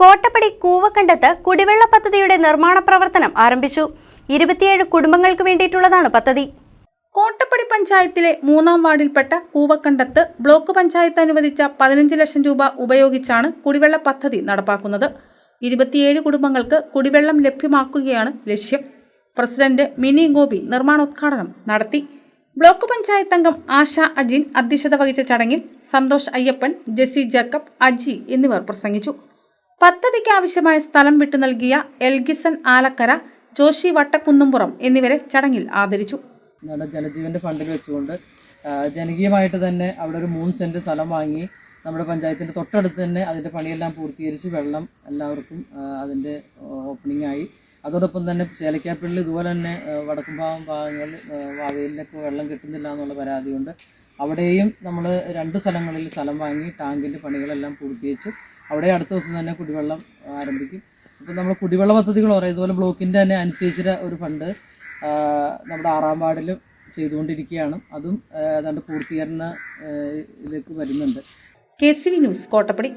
കോട്ടപ്പടി കൂവക്കണ്ടത്ത് കുടിവെള്ള പദ്ധതിയുടെ നിർമ്മാണ പ്രവർത്തനം ആരംഭിച്ചു. ഇരുപത്തിയേഴ് കുടുംബങ്ങൾക്ക് വേണ്ടിയിട്ടുള്ളതാണ് പദ്ധതി. കോട്ടപ്പടി പഞ്ചായത്തിലെ മൂന്നാം വാർഡിൽപ്പെട്ട കൂവക്കണ്ടത്ത് ബ്ലോക്ക് പഞ്ചായത്ത് അനുവദിച്ച പതിനഞ്ച് ലക്ഷം രൂപ ഉപയോഗിച്ചാണ് കുടിവെള്ള പദ്ധതി നടപ്പാക്കുന്നത്. ഇരുപത്തിയേഴ് കുടുംബങ്ങൾക്ക് കുടിവെള്ളം ലഭ്യമാക്കുകയാണ് ലക്ഷ്യം. പ്രസിഡന്റ് മിനി ഗോപി നിർമ്മാണോദ്ഘാടനം നടത്തി. ബ്ലോക്ക് പഞ്ചായത്ത് അംഗം ആശ അജിൻ അധ്യക്ഷത വഹിച്ച ചടങ്ങിൽ സന്തോഷ് അയ്യപ്പൻ ജെസി ജേക്കബ് അജി എന്നിവർ പ്രസംഗിച്ചു. പദ്ധതിക്ക് ആവശ്യമായ സ്ഥലം വിട്ടു നൽകിയ എൽഗിസൺ ആലക്കര ജോഷി വട്ടക്കുന്നുംപുറം എന്നിവരെ ചടങ്ങിൽ ആദരിച്ചു. ജലജീവന്റെ ഫണ്ടിൽ വെച്ചുകൊണ്ട് ജനകീയമായിട്ട് തന്നെ അവിടെ ഒരു മൂന്ന് സെന്റ് സ്ഥലം വാങ്ങി നമ്മുടെ പഞ്ചായത്തിന്റെ തൊട്ടടുത്ത് തന്നെ അതിന്റെ പണിയെല്ലാം പൂർത്തീകരിച്ച് വെള്ളം എല്ലാവർക്കും അതിന്റെ ഓപ്പണിംഗ് ആയി. അതോടൊപ്പം തന്നെ ചേലക്കാപ്പിള്ളിൽ ഇതുപോലെ തന്നെ വടക്കുംഭാഗം വടക്കും ഭാഗം ഭാഗങ്ങളിൽ വാവയിലൊക്കെ വെള്ളം കിട്ടുന്നില്ല എന്നുള്ള പരാതിയുണ്ട്. അവിടെയും നമ്മൾ രണ്ട് സ്ഥലങ്ങളിൽ സ്ഥലം വാങ്ങി ടാങ്കിന്റെ പണികളെല്ലാം പൂർത്തീകരിച്ച് അവിടെ അടുത്ത ദിവസം തന്നെ കുടിവെള്ളം ആരംഭിക്കും. അപ്പോൾ നമ്മൾ കുടിവെള്ള പദ്ധതികൾ പറയാം. ഇതുപോലെ ബ്ലോക്കിന്റെ തന്നെ അനുസരിച്ചിട്ട് ഒരു ഫണ്ട് നമ്മുടെ ആറാം വാർഡിലും ചെയ്തുകൊണ്ടിരിക്കുകയാണ്. അതും ഏതാണ്ട് പൂർത്തീകരണ ഇതിലേക്ക് വരുന്നുണ്ട്. K C V news Kottappady.